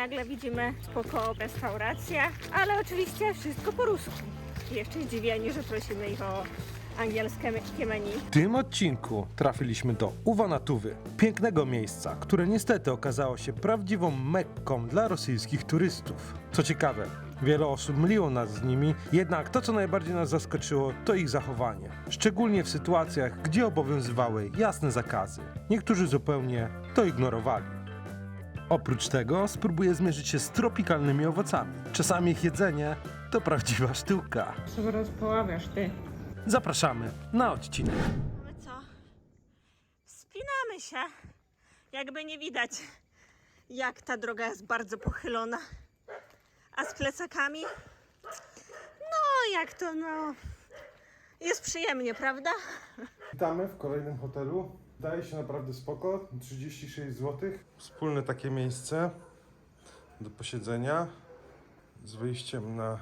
nagle widzimy spoko restaurację, ale oczywiście wszystko po rusku. Jeszcze zdziwieni, że prosimy ich o angielskie me- menu. W tym odcinku trafiliśmy do Uwanatówy, pięknego miejsca, które niestety okazało się prawdziwą mekką dla rosyjskich turystów. Co ciekawe, wiele osób myliło nas z nimi, jednak to co najbardziej nas zaskoczyło to ich zachowanie. Szczególnie w sytuacjach, gdzie obowiązywały jasne zakazy. Niektórzy zupełnie to ignorowali. Oprócz tego spróbuję zmierzyć się z tropikalnymi owocami. Czasami ich jedzenie to prawdziwa sztuka. Co rozpoławiasz ty? Zapraszamy na odcinek. My co? Wspinamy się. Jakby nie widać, jak ta droga jest bardzo pochylona. A z plecakami? No, jak to, no. Jest przyjemnie, prawda? Witamy w kolejnym hotelu. Daje się naprawdę spoko. 36 zł. Wspólne takie miejsce do posiedzenia z wyjściem na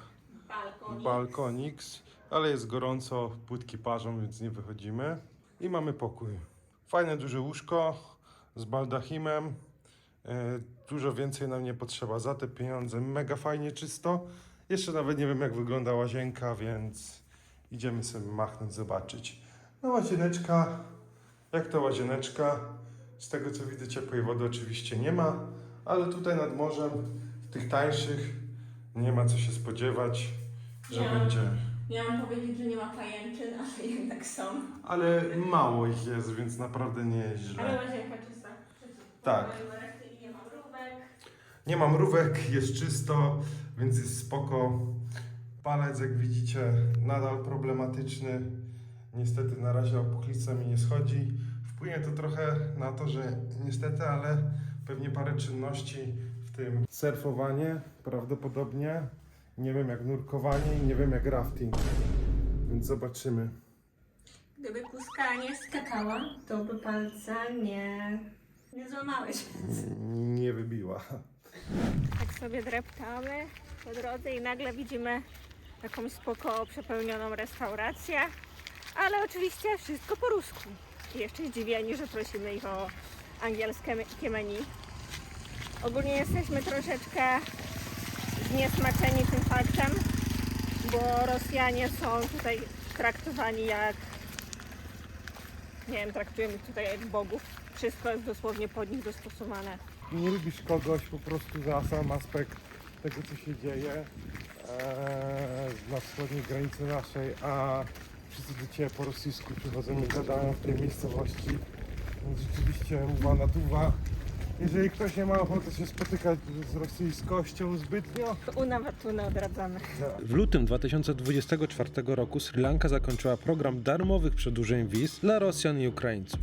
Balkon. balkonix, ale jest gorąco, płytki parzą, więc nie wychodzimy. I mamy pokój. Fajne duże łóżko z baldachimem. E, Dużo więcej nam nie potrzeba za te pieniądze. Mega fajnie czysto. Jeszcze nawet nie wiem jak wygląda łazienka, więc idziemy sobie machnąć, zobaczyć. No łazieneczka, jak to łazieneczka. Z tego co widzę ciepłej wody oczywiście nie ma, ale tutaj nad morzem, w tych tańszych, nie ma co się spodziewać, że Nie. będzie. Miałam powiedzieć, że nie ma pajęczyn, ale jednak są. Ale mało ich jest, więc naprawdę nie jest źle. Ale łazienka czysta. Tak. I nie ma mrówek. Nie ma mrówek, jest czysto, więc jest spoko. Palec, jak widzicie, nadal problematyczny. Niestety na razie opuchlica mi nie schodzi. Wpłynie to trochę na to, że niestety, ale pewnie parę czynności, w tym surfowanie prawdopodobnie. Nie wiem jak nurkowanie i nie wiem jak rafting. Więc zobaczymy. Gdyby kuska nie skakała, to by palca nie, nie złamałeś. Nie wybiła. Tak sobie dreptamy po drodze i nagle widzimy jakąś spoko przepełnioną restaurację, ale oczywiście wszystko po rusku. Jeszcze zdziwieni, że prosimy ich o angielskie me- menu. Ogólnie jesteśmy troszeczkę zniesmaczeni tym faktem, bo Rosjanie są tutaj traktowani jak nie wiem, traktujemy ich tutaj jak bogów. Wszystko jest dosłownie pod nich dostosowane. nie lubisz kogoś po prostu za sam aspekt tego, co się dzieje eee, na wschodniej granicy naszej, a wszyscy do Ciebie po rosyjsku przychodzą i gadają w tej miejscowości. Więc rzeczywiście mówiła na tuwa. Jeżeli ktoś nie ma ochoty się spotykać z rosyjskością zbytnio, Una Watuna odradzamy. w lutym 2024 roku Sri Lanka zakończyła program darmowych przedłużeń wiz dla Rosjan i Ukraińców.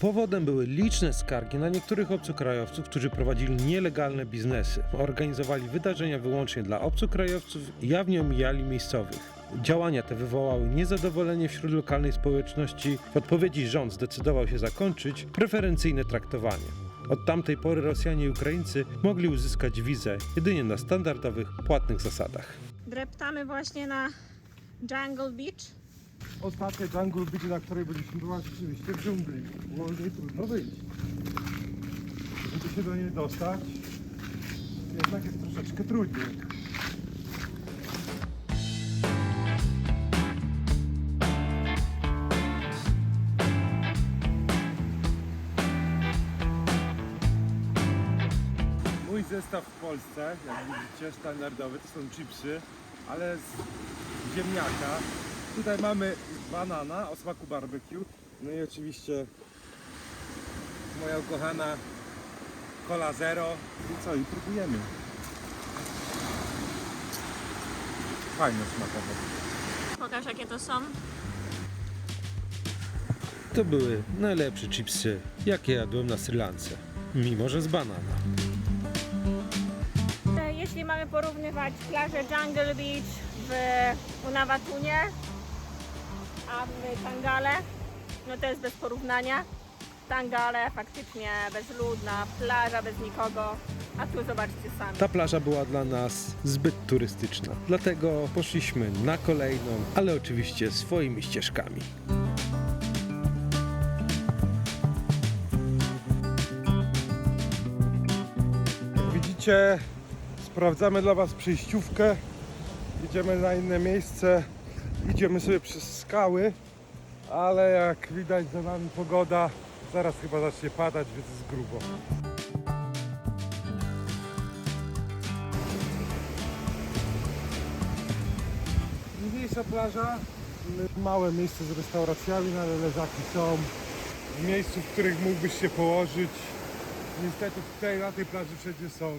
Powodem były liczne skargi na niektórych obcokrajowców, którzy prowadzili nielegalne biznesy, organizowali wydarzenia wyłącznie dla obcokrajowców i jawnie omijali miejscowych. Działania te wywołały niezadowolenie wśród lokalnej społeczności. W odpowiedzi rząd zdecydował się zakończyć preferencyjne traktowanie. Od tamtej pory Rosjanie i Ukraińcy mogli uzyskać wizę jedynie na standardowych, płatnych zasadach. Dreptamy właśnie na Jungle Beach. Ostatnia jungle beach, na której byliśmy, była rzeczywiście w dżungli. Było niej trudno wyjść. Żeby się do niej dostać, jednak jest troszeczkę trudniej. Zestaw w Polsce, jak widzicie, standardowy, to są chipsy, ale z ziemniaka. Tutaj mamy banana o smaku barbecue. No i oczywiście moja ukochana Cola Zero. I co? I próbujemy. Fajne smakowe. Pokaż jakie to są. To były najlepsze chipsy, jakie jadłem na Sri Lance. Mimo, że z banana. Mamy porównywać plażę Jungle Beach w Unawatunie, a w Tangale, no to jest bez porównania. Tangale faktycznie bezludna, plaża bez nikogo, a tu zobaczcie sami. Ta plaża była dla nas zbyt turystyczna. Dlatego poszliśmy na kolejną, ale oczywiście swoimi ścieżkami. Jak widzicie, sprawdzamy dla Was przejściówkę. Idziemy na inne miejsce. Idziemy sobie przez skały, ale jak widać za nami pogoda. Zaraz chyba zacznie padać, więc jest grubo. Mniejsza plaża, małe miejsce z restauracjami, no ale leżaki są. W miejscu, w których mógłbyś się położyć. Niestety tutaj na tej plaży wszędzie są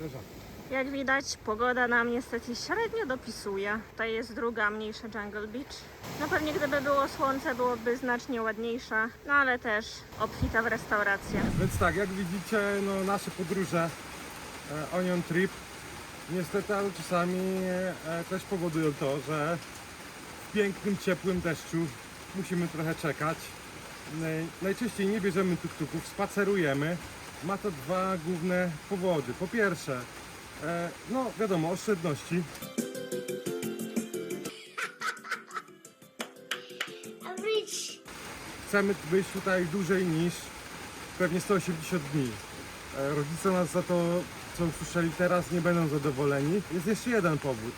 leżaki. Jak widać, pogoda nam niestety średnio dopisuje. To jest druga, mniejsza Jungle Beach. No pewnie gdyby było słońce, byłoby znacznie ładniejsza, no ale też obfita w restauracje. Więc tak, jak widzicie, no, nasze podróże e, Onion Trip niestety, ale czasami e, też powodują to, że w pięknym, ciepłym deszczu musimy trochę czekać. Naj- Najczęściej nie bierzemy tuk-tuków, spacerujemy. Ma to dwa główne powody. Po pierwsze, no wiadomo, oszczędności. Chcemy być tutaj dłużej niż pewnie 180 dni. E, Rodzice nas za to, co usłyszeli teraz, nie będą zadowoleni. Jest jeszcze jeden powód.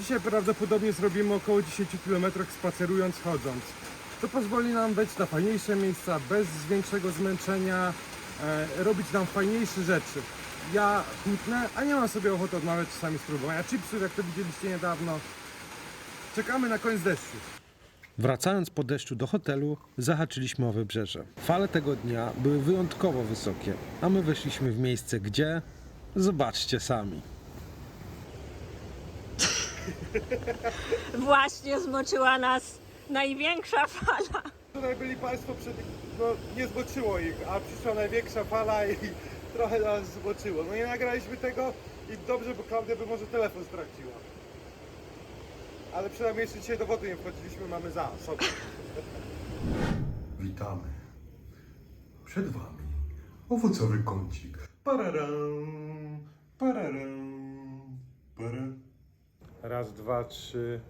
Dzisiaj prawdopodobnie zrobimy około 10 km spacerując, chodząc. To pozwoli nam wejść na fajniejsze miejsca, bez większego zmęczenia, e, robić nam fajniejsze rzeczy. Ja chutnę, a nie mam sobie ochoty odmawiać czasami spróbowania chipsów, jak to widzieliście niedawno. Czekamy na koniec deszczu. Wracając po deszczu do hotelu, zahaczyliśmy o wybrzeże. Fale tego dnia były wyjątkowo wysokie, a my weszliśmy w miejsce, gdzie. Zobaczcie sami. Właśnie zmoczyła nas największa fala. Tutaj byli Państwo przed... No, nie zboczyło ich, a przyszła największa fala i trochę nas zboczyło. No nie nagraliśmy tego i dobrze, bo Klaudia by może telefon straciła. Ale przynajmniej jeszcze dzisiaj do wody nie wchodziliśmy, mamy za sobą. Witamy. Przed Wami owocowy kącik. Pararam, pararam, pararam. Raz, dwa, trzy.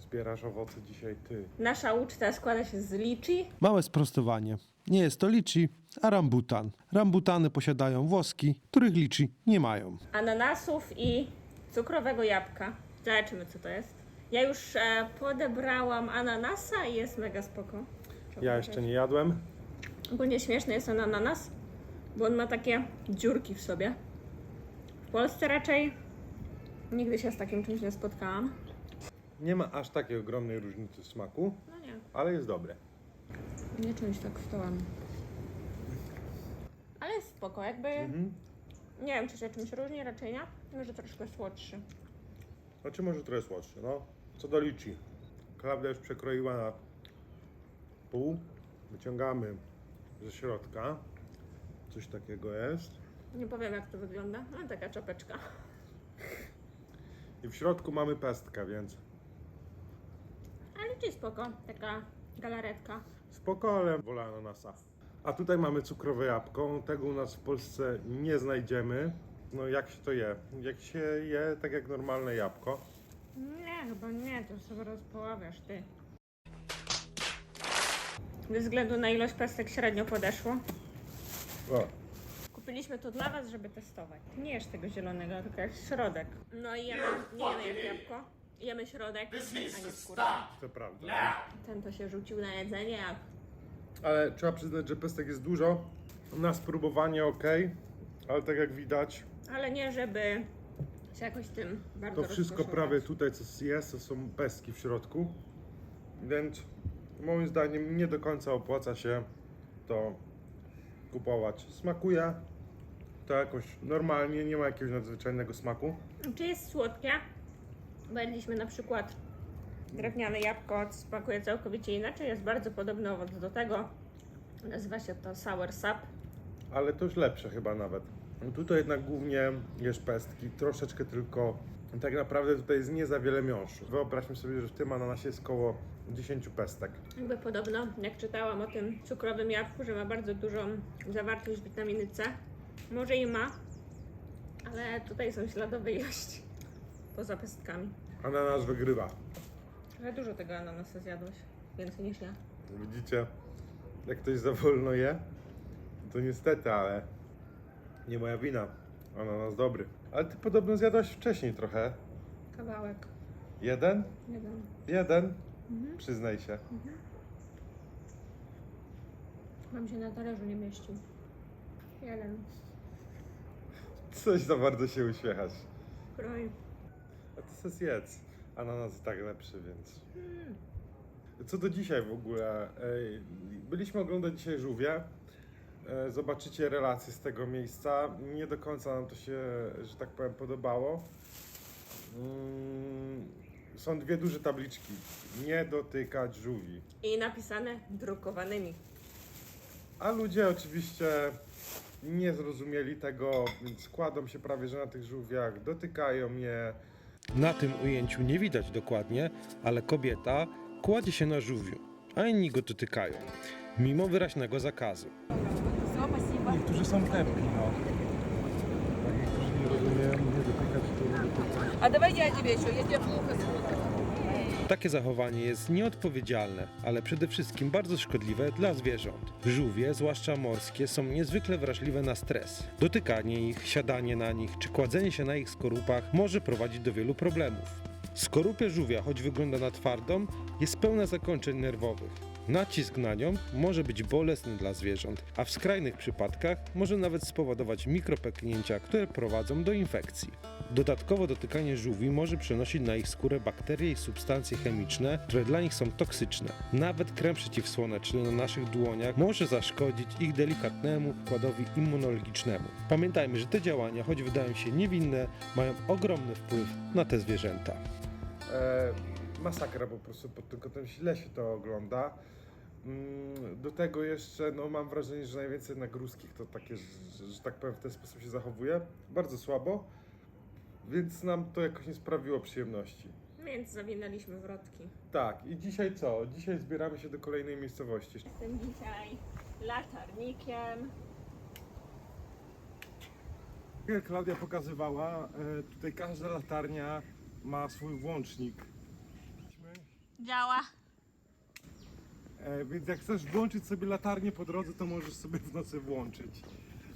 Zbierasz owoce dzisiaj ty. Nasza uczta składa się z liczy, Małe sprostowanie. Nie jest to liczy, a rambutan. Rambutany posiadają włoski, których liczy nie mają. ananasów i cukrowego jabłka. Zobaczymy co to jest. Ja już e, podebrałam ananasa i jest mega spoko. Ja jeszcze nie jadłem. Ogólnie śmieszny jest ten ananas, bo on ma takie dziurki w sobie. W Polsce raczej nigdy się z takim czymś nie spotkałam. Nie ma aż takiej ogromnej różnicy w smaku, No nie, ale jest dobre. Nie czymś tak wstałam. Ale jest spoko, jakby... Nie wiem, czy się czymś różni, raczej nie. Może troszkę słodszy. Znaczy może trochę słodszy, no. Co do liczy. Klaudia już przekroiła na pół. Wyciągamy ze środka. Coś takiego jest. Nie powiem jak to wygląda. No taka czapeczka. I w środku mamy pestkę, więc Ale czy spoko, taka galaretka. Spoko, ale wolę ananasa. A tutaj mamy cukrowe jabłko. Tego u nas w Polsce nie znajdziemy. No jak się to je? Jak się je tak jak normalne jabłko. Nie, chyba nie, to sobie rozpoławiasz ty. Ze względu na ilość pestek średnio podeszło. O, Kupiliśmy to dla Was, żeby testować. Nie jesz tego zielonego, tylko jest środek. No i jemy, nie jemy jak jabłko. Jemy środek, a nie skórę. to prawda. Ten to się rzucił na jedzenie, jak Ale trzeba przyznać, że pestek jest dużo. Na spróbowanie ok, ale tak jak widać, Ale nie, żeby się jakoś tym bardzo To wszystko rozkoszować. prawie tutaj co jest, to są pestki w środku. Więc moim zdaniem nie do końca opłaca się to kupować. Smakuje to jakoś normalnie, nie ma jakiegoś nadzwyczajnego smaku. Czy jest słodkie? Bo jedliśmy na przykład drewniane jabłko, smakuje całkowicie inaczej. Jest bardzo podobny owoc do tego. Nazywa się to sour sap. Ale to już lepsze chyba nawet. Tutaj jednak głównie jesz pestki, troszeczkę tylko. Tak naprawdę tutaj jest nie za wiele miąższu. Wyobraźmy sobie, że w tym ananasie jest około 10 pestek. Jakby podobno, jak czytałam o tym cukrowym jabłku, że ma bardzo dużą zawartość witaminy C. Może i ma, ale tutaj są śladowe ilości. Poza pestkami. Ananas wygrywa. Trochę dużo tego ananasa zjadłeś. Więcej niż ja. Widzicie, jak ktoś za wolno je, to niestety, ale nie moja wina. Ananas dobry. Ale ty podobno zjadłaś wcześniej trochę. Kawałek. Jeden? Jeden. Jeden? Przyznaj się. Mam się na talerzu nie mieścił. Jeden. Coś za bardzo się uśmiechasz. Kroj. A ty se zjedz. Ananas i tak lepszy, więc... Co do dzisiaj w ogóle. Byliśmy oglądać dzisiaj żółwie. E, Zobaczycie relacje z tego miejsca. Nie do końca nam to się, że tak powiem, podobało. Mm, Są dwie duże tabliczki. Nie dotykać żółwi. I napisane drukowanymi. A ludzie oczywiście nie zrozumieli tego, więc kładą się prawie że na tych żółwiach, dotykają je. Na tym ujęciu nie widać dokładnie, ale kobieta kładzie się na żółwiu, a inni go dotykają, mimo wyraźnego zakazu. Niektórzy są tępi, no. Niektórzy nie rozumieją, nie dotykać, to nie dotykać. А давай я тебе еще, я тебя плохо слышу. Takie zachowanie jest nieodpowiedzialne, ale przede wszystkim bardzo szkodliwe dla zwierząt. Żółwie, zwłaszcza morskie, są niezwykle wrażliwe na stres. Dotykanie ich, siadanie na nich czy kładzenie się na ich skorupach może prowadzić do wielu problemów. Skorupia żółwia, choć wygląda na twardą, jest pełna zakończeń nerwowych. Nacisk na nią może być bolesny dla zwierząt, a w skrajnych przypadkach może nawet spowodować mikropęknięcia, które prowadzą do infekcji. Dodatkowo dotykanie żółwi może przenosić na ich skórę bakterie i substancje chemiczne, które dla nich są toksyczne. Nawet krem przeciwsłoneczny na naszych dłoniach może zaszkodzić ich delikatnemu układowi immunologicznemu. Pamiętajmy, że te działania, choć wydają się niewinne, mają ogromny wpływ na te zwierzęta. E, masakra po prostu pod tym kątem źle się to ogląda. Mm, Do tego jeszcze, no mam wrażenie, że najwięcej nagrózkich to takie, że, że tak powiem, w ten sposób się zachowuje. Bardzo słabo, więc nam to jakoś nie sprawiło przyjemności. Więc zawinęliśmy wrotki. Tak, i dzisiaj co? Dzisiaj zbieramy się do kolejnej miejscowości. Jestem dzisiaj latarnikiem. Jak Klaudia pokazywała, e, tutaj każda latarnia ma swój włącznik. Działa. E, Więc jak chcesz włączyć sobie latarnię po drodze, to możesz sobie w nocy włączyć.